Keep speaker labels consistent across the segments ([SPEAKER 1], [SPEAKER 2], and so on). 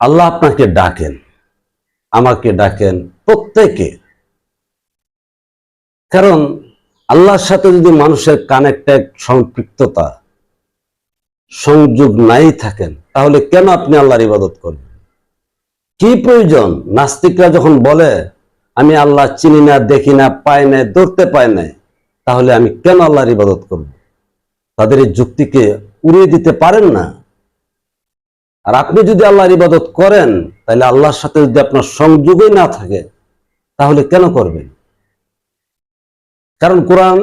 [SPEAKER 1] আল্লাহ আপনাকে ডাকেন, আমাকে ডাকেন প্রত্যেকে। কারণ আল্লাহর সাথে যদি মানুষের কানেক্টেড সম্পৃক্ততা, সংযোগ নাই থাকেন, তাহলে কেন আপনি আল্লাহর ইবাদত করবেন? কি প্রয়োজন? নাস্তিকরা যখন বলে, আমি আল্লাহ চিনি না, দেখি না, পাই না ধরতে পাই না তাহলে আমি কেন আল্লাহর ইবাদত করব? তাদের এই যুক্তিকে উড়িয়ে দিতে পারেন না? আর আপনি যদি আল্লাহর ইবাদত করেন, তাহলে আল্লাহর সাথে যদি আপনার সংযোগই না থাকে, তাহলে কেন করবেন কারণ কোরআন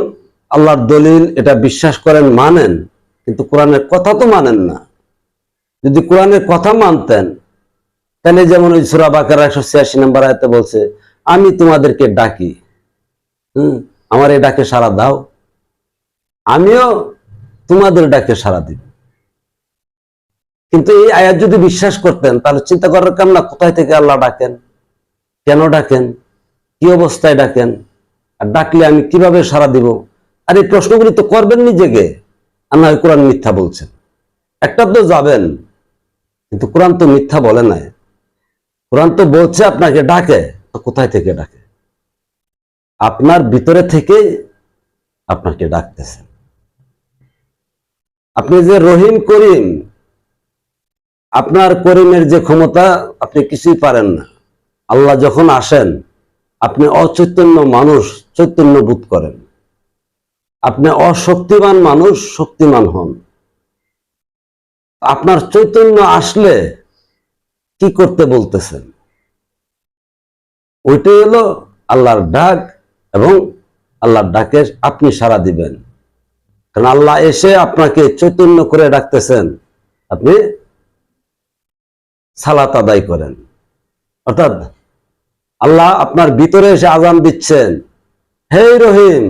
[SPEAKER 1] আল্লাহর দলিল, এটা বিশ্বাস করেন, মানেন, কিন্তু কোরআনের কথা তো মানেন না। যদি কোরআনের কথা মানতেন, তাহলে যেমন ওই সুরা বাকার একশো ছিয়াশি নম্বর আয়তে বলছে, আমি তোমাদেরকে ডাকি। হুম? আমার এই ডাকে সারা দাও। আমিও তোমাদের ডাকে সারা দিব। কিন্তু এই আয়াত যদি বিশ্বাস করতেন, তাহলে চিন্তা করার কাম না, কোথায় থেকে আল্লাহ ডাকেন? কেন ডাকেন? কি অবস্থায় ডাকেন? আর ডাকলে আমি কীভাবে সারা দিব? আর এই প্রশ্নগুলি তো করবেন নিজেকে। হয় কোরআন মিথ্যা বলছেন। একটা তো যাবেন, কিন্তু কোরআন তো মিথ্যা বলে নাই। কোরআন তো বলছে আপনাকে ডাকে, তো কোথায় থেকে ডাকে? আপনার ভিতরে থেকে আপনাকে ডাকতেছেন আপনি যে রহিম করিম আপনার করিমের যে ক্ষমতা আপনি কিছুই পারেন না। আল্লাহ যখন আসেন, আপনি অচৈতন্য মানুষ, চৈতন্য বোধ করেন। আপনি অশক্তিমান মানুষ, শক্তিমান হন। আপনার চৈতন্য আসলে কি করতে বলতেছেন? ওইটাই হলো আল্লাহর ডাক এবং আল্লাহর ডাকে আপনি সাড়া দিবেন। কারণ আল্লাহ এসে আপনাকে চৈতন্য করে ডাকতেছেন। আপনি সালাত আদায় করেন। অর্থাৎ আল্লাহ আপনার ভিতরে এসে আজান দিচ্ছেন। হে রহিম,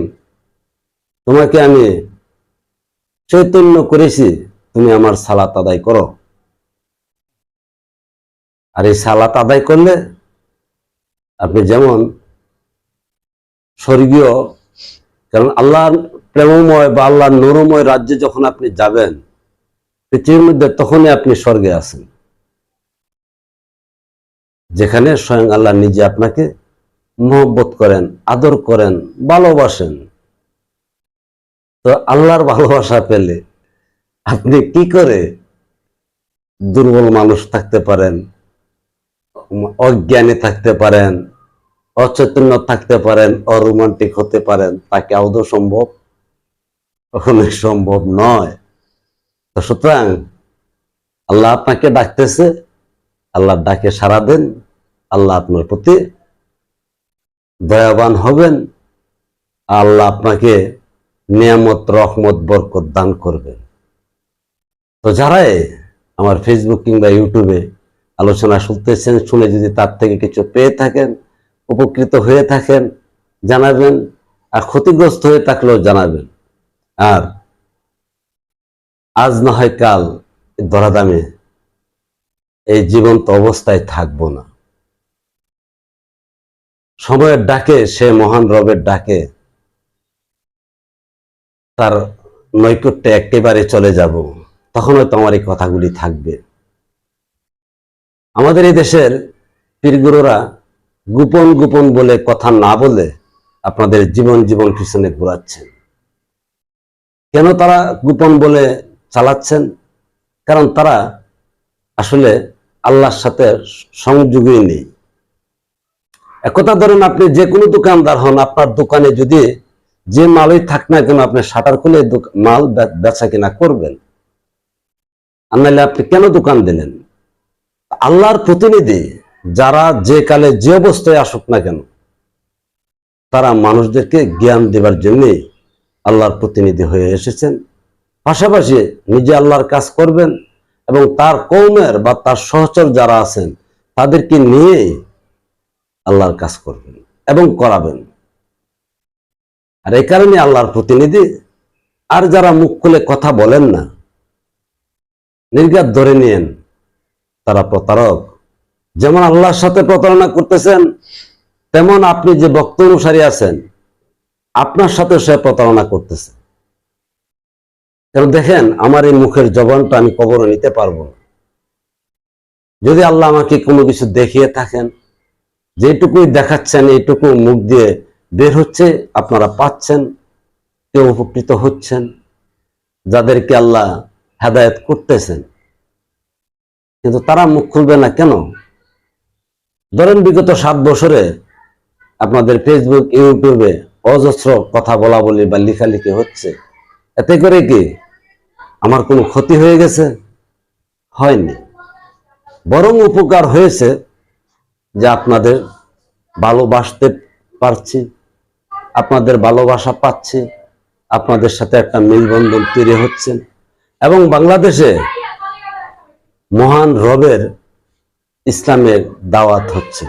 [SPEAKER 1] তোমাকে আমি চৈতন্য করেছি, তুমি আমার সালাত আদায় করো। আর এই সালাত আদায় করলে আপনি যেমন স্বর্গীয়, কারণ আল্লাহ প্রেমময় বা আল্লাহ নরময় রাজ্যে যখন আপনি যাবেন, পৃথিবীর মধ্যে তখনই আপনি স্বর্গে আছেন। যেখানে স্বয়ং আল্লাহ নিজে আপনাকে মহব্বত করেন, আদর করেন, ভালোবাসেন। তো আল্লাহর ভালোবাসা পেলে আপনি কি করে দুর্বল মানুষ থাকতে পারেন, অজ্ঞানী থাকতে পারেন অচৈতন্য থাকতে পারেন, অরোমান্টিক হতে পারেন তাকে আদৌ সম্ভব? কখনোই সম্ভব নয়। সুতরাং আল্লাহ আপনাকে ডাকতেছে, আল্লাহ ডাকে সারা দেন। আল্লাহ আপনার প্রতি দয়াবান হবেন, আল্লাহ আপনাকে নিয়ামত, রহমত, বরকত দান করবেন। তো যারাই আমার ফেসবুক কিংবা ইউটিউবে আলোচনা শুনতেছেন, শুনে যদি তার থেকে কিছু পেয়ে থাকেন, উপকৃত হয়ে থাকেন, জানাবেন আর ক্ষতিগ্রস্ত হয়ে থাকলেও জানাবেন। আর আজ না হয় কাল ধরাদামে এই জীবন্ত অবস্থায় থাকব না। সময়ের ডাকে, সে মহান রবের ডাকে, তার নৈকট্যে একেবারে চলে যাব। তখন হয়তো আমার এই কথাগুলি থাকবে। আমাদের এই দেশের পীরগুরুরা গোপন গোপন বলে কথা না বলে আপনাদের জীবন জীবন পিছনে ঘুরাচ্ছেন। কেন তারা গোপন বলে চালাচ্ছেন? কারণ তারা আসলে আল্লাহর সাথে সংযোগই নেই। একথা ধরেন আপনি যে কোনো দোকানদার হন, আপনার দোকানে যদি যে মালই থাক না কেন আপনি শাটার খুলে মাল বেচা কিনা করবেন? আর নাহলে আপনি কেন দোকান দিলেন? আল্লাহর প্রতিনিধি যারা যে কালে যে অবস্থায় আসুক না কেন, তারা মানুষদেরকে জ্ঞান দেবার জন্যে আল্লাহর প্রতিনিধি হয়ে এসেছেন। পাশাপাশি নিজে আল্লাহর কাজ করবেন এবং তার কৌমের বা তার সহচর যারা আছেন, তাদেরকে নিয়ে আল্লাহর কাজ করবেন এবং করাবেন। আর এই কারণে আল্লাহর প্রতিনিধি, আর যারা মুখ খুলে কথা বলেন না নির্গাত ধরে নিয়েন, তারা প্রতারক। যেমন আল্লাহর সাথে প্রতারণা করতেছেন, তেমন আপনি যে বক্ত অনুসারী আছেন, আপনার সাথে সে প্রতারণা করতেছে। কারণ দেখেন, আমার এই মুখের জবানটা আমি কবরে নিতে পারব যদি আল্লাহ আমাকে কোনো কিছু দেখিয়ে থাকেন যেটুকুই দেখাচ্ছেন, এইটুকু মুখ দিয়ে বের হচ্ছে, আপনারা পাচ্ছেন, কেউ উপকৃত হচ্ছেন, যাদেরকে আল্লাহ হেদায়েত করতেছেন। কিন্তু তারা মুখ খুলবে না কেন? ধরেন বিগত সাত বছরে আপনাদের ফেসবুক ইউটিউবে অজস্র কথা বলা বলি বা লেখালেখি হচ্ছে। এতে করে কি আমার কোনো ক্ষতি হয়ে গেছে? হয়নি। বরং উপকার হয়েছে। যে আপনাদের ভালোবাসতে পারছি, আপনাদের ভালোবাসা পাচ্ছি, আপনাদের সাথে একটা মেলবন্ধন তৈরি হচ্ছে। এবং বাংলাদেশে মহান রবের ইসলামের দাওয়াত হচ্ছে।